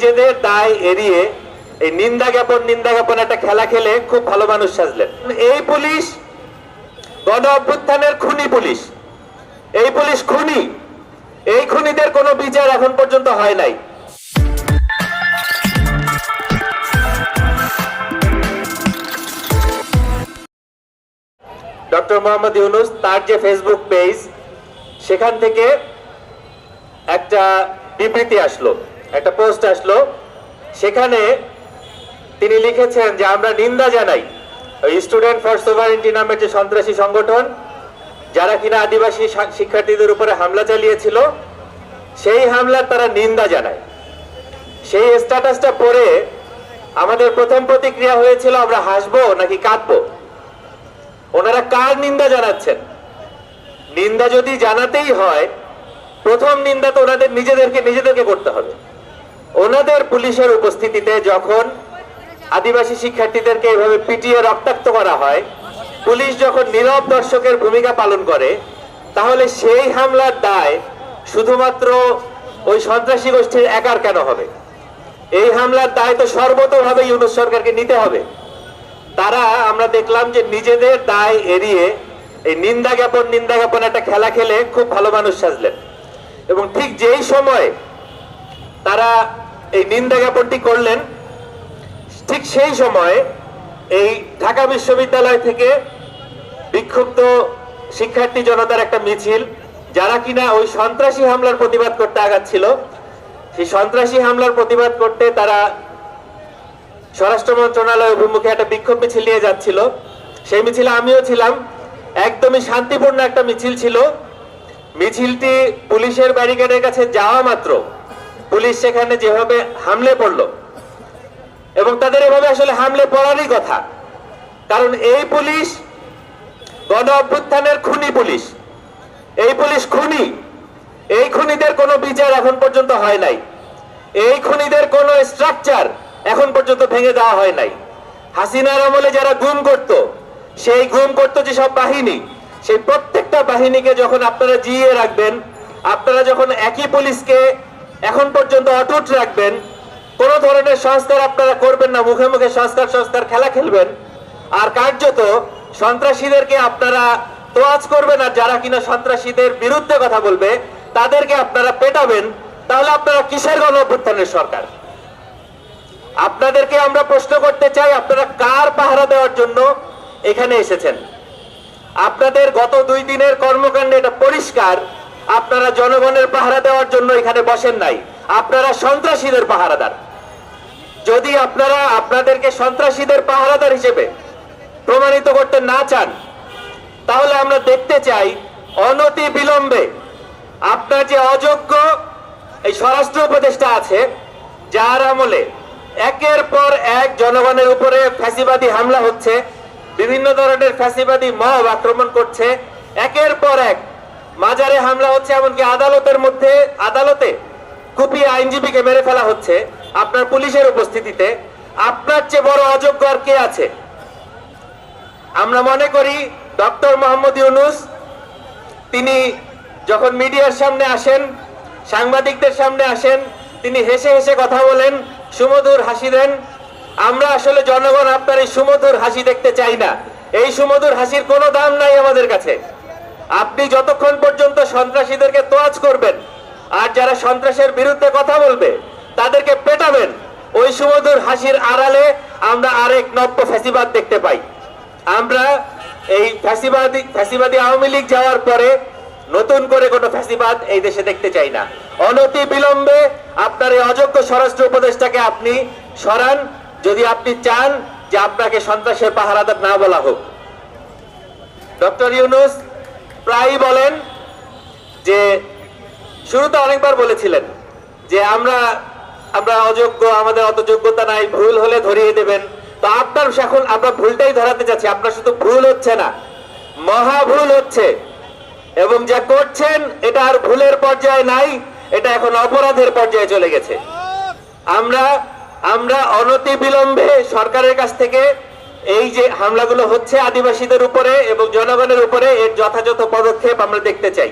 নিজেদের দায় এড়িয়ে এই নিন্দা জ্ঞাপন নিন্দা জ্ঞাপন একটা খেলা খেলে খুব ভালো মানুষ সাজলেন। এই পুলিশ গণ অভ্যুত্থানের খুনি পুলিশ। এই পুলিশ খুনি। এই খুনিদের কোনো বিচার এখন পর্যন্ত হয় নাই। ডক্টর মোহাম্মদ ইউনুস তার যে ফেসবুক পেজ, সেখান থেকে একটা বিবৃতি আসলো। একটা পোস্ট আসলো। সেখানে তিনি লিখেছেন যে, আমরা নিন্দা জানাই স্টুডেন্ট ফর সোভারেন্টি নামের যে সন্ত্রাসী সংগঠন, যারা কিনা আদিবাসী শিক্ষার্থীদের উপরে হামলা চালিয়েছিল, সেই হামলার তারা নিন্দা জানায়। সেই স্ট্যাটাসটা পড়ে আমাদের প্রথম প্রতিক্রিয়া হয়েছিল, আমরা হাসবো নাকি কাঁদবো? ওনারা কার নিন্দা জানাচ্ছেন? নিন্দা যদি জানাতেই হয়, প্রথম নিন্দা তো ওনাদের নিজেদেরকে নিজেদেরকে করতে হবে। ওনাদের পুলিশের উপস্থিতিতে যখন আদিবাসী শিক্ষার্থীদেরকে এভাবে পিটিয়ে রক্তাক্ত করা হয়, পুলিশ যখন নীরব দর্শকের ভূমিকা পালন করে, তাহলে সেই হামলার দায় শুধুমাত্র ওই সন্ত্রাসী গোষ্ঠীর একার কেন হবে? এই হামলার দায় তো সর্বতভাবে ইউনুস সরকারকে নিতে হবে। তারা, আমরা দেখলাম যে নিজেদের দায় এড়িয়ে এই নিন্দা জ্ঞাপন নিন্দা জ্ঞাপন একটা খেলা খেলে খুব ভালো মানুষ সাজলেন। এবং ঠিক যেই সময় তারা এই নিন্দা জ্ঞাপনটি করলেন। ঠিক সেই সময় এই ঢাকা বিশ্ববিদ্যালয় থেকে বিক্ষুব্ধ শিক্ষার্থী জনতার একটা মিছিল, যারা কিনা ওই সন্ত্রাসী হামলার প্রতিবাদ করতে আগাচ্ছিল। সেই সন্ত্রাসী হামলার প্রতিবাদ করতে তারা স্বরাষ্ট্র মন্ত্রণালয় অভিমুখে একটা বিক্ষোভ মিছিল নিয়ে যাচ্ছিল। সেই মিছিলে আমিও ছিলাম। একদমই শান্তিপূর্ণ একটা মিছিল ছিল। মিছিলটি পুলিশের ব্যারিকেডের কাছে যাওয়া মাত্র। পুলিশ সেখানে যেভাবে হামলে পড়ল, এবং তাদের এভাবে আসলে হামলে পড়ারই কথা। কারণ এই পুলিশ গণ অভ্যুত্থানের খুনি পুলিশ। এই পুলিশ খুনি, এই খুনিদের কোনো বিচার এখন পর্যন্ত হয় নাই। এই খুনিদের কোনো স্ট্রাকচার এখন পর্যন্ত ভেঙে দেওয়া হয় নাই। হাসিনার আমলে যারা গুম করত, সেই গুম করত যেসব বাহিনী, সেই প্রত্যেকটা বাহিনীকে যখন আপনারা জিয়ে রাখবেন, আপনারা যখন একই পুলিশকে এখন পর্যন্ত অটুট রাখবেন। কোন ধরনের সংস্কার আপনারা করবেন না, মুখে মুখে সংস্কার সংস্কার খেলা খেলবেন। আর কার্যত সন্ত্রাসীদেরকে আপনারা তোয়াজ করবেন, আর যারা কিনা সন্ত্রাসীদের বিরুদ্ধে কথা বলবে, তাদেরকে আপনারা পেটাবেন। তাহলে আপনারা কিসের গণ অভ্যুত্থানের সরকার? আপনাদেরকে আমরা প্রশ্ন করতে চাই, আপনারা কার পাহারা দেওয়ার জন্য এখানে এসেছেন? আপনাদের গত দুই দিনের কর্মকাণ্ডে এটা পরিষ্কার। আপনারা জনগণের পাহারা দেওয়ার জন্য এখানে বসেন নাই। আপনারা সন্ত্রাসীদের পাহারাদার। যদি আপনারা আপনাদেরকে সন্ত্রাসীদের পাহারাদার হিসেবে প্রমাণিত করতে না চান, তাহলে আমরা দেখতে চাই অনতি বিলম্বে আপনার যে অযোগ্য এই স্বরাষ্ট্র উপদেষ্টা আছে, যার আমলে একের পর এক জনগণের উপরে ফ্যাসিবাদী হামলা হচ্ছে, বিভিন্ন ধরনের ফ্যাসিবাদী মব আক্রমণ করছে একের পর এক মাজারে হামলা হচ্ছে এমনকি আদালতের মধ্যে, আদালতে কুপিয়ে আইনজীবীকে মেরে ফেলা হচ্ছে আপনার পুলিশের উপস্থিতিতে। আপনার চেয়ে বড় অযোগ্য আর কে আছে? আমরা মনে করি ডক্টর মোহাম্মদ ইউনুস, তিনি যখন মিডিয়ার সামনে আসেন, সাংবাদিকদের সামনে আসেন, তিনি হেসে হেসে কথা বলেন, সুমধুর হাসি দেন। আমরা আসলে জনগণ আপনার এই সুমধুর হাসি দেখতে চাই না। এই সুমধুর হাসির কোনো দাম নাই আমাদের কাছে। আপনি যতক্ষণ পর্যন্ত সন্ত্রাসীদেরকে তোয়াজ করবেন, আর যারা সন্ত্রাসের বিরুদ্ধে কথা বলবে, তাদেরকে পেটাবেন, ওই সুমধুর হাসির আড়ালে আমরা আরেক নব্য ফ্যাসিবাদ দেখতে পাই। আমরা এই ফ্যাসিবাদী ফ্যাসিবাদী আওয়ামী লীগ যাওয়ার পরে নতুন করে কোনো ফ্যাসিবাদ এই দেশে দেখতে চাই না। অনতি বিলম্বে আপনার এই অযোগ্য স্বরাষ্ট্র উপদেষ্টাকে আপনি সরান, যদি আপনি চান যে আপনাকে সন্ত্রাসের পাহারাদার না বলা হোক। ডক্টর ইউনুস প্রায়ই বলেন যে, শুরুতে অনেকবার বলেছিলেন যে, আমরা আমরা অযোগ্য, আমাদের অত যোগ্যতা নাই, ভুল হলে ধরিয়ে দেবেন। তো আপনার এখন আমরা ভুলটাই ধরাতে চাচ্ছি, আপনার শুধু ভুল হচ্ছে না, মহা ভুল হচ্ছে। এবং যা করছেন, এটা আর ভুলের পর্যায়ে নাই, এটা এখন অপরাধের পর্যায়ে চলে গেছে। আমরা আমরা অনতি বিলম্বে সরকারের কাছ থেকে এই যে হামলাগুলো হচ্ছে আদিবাসীদের উপরে এবং জনগণের উপরে এর যথাযথ পদক্ষেপ আমরা দেখতে চাই।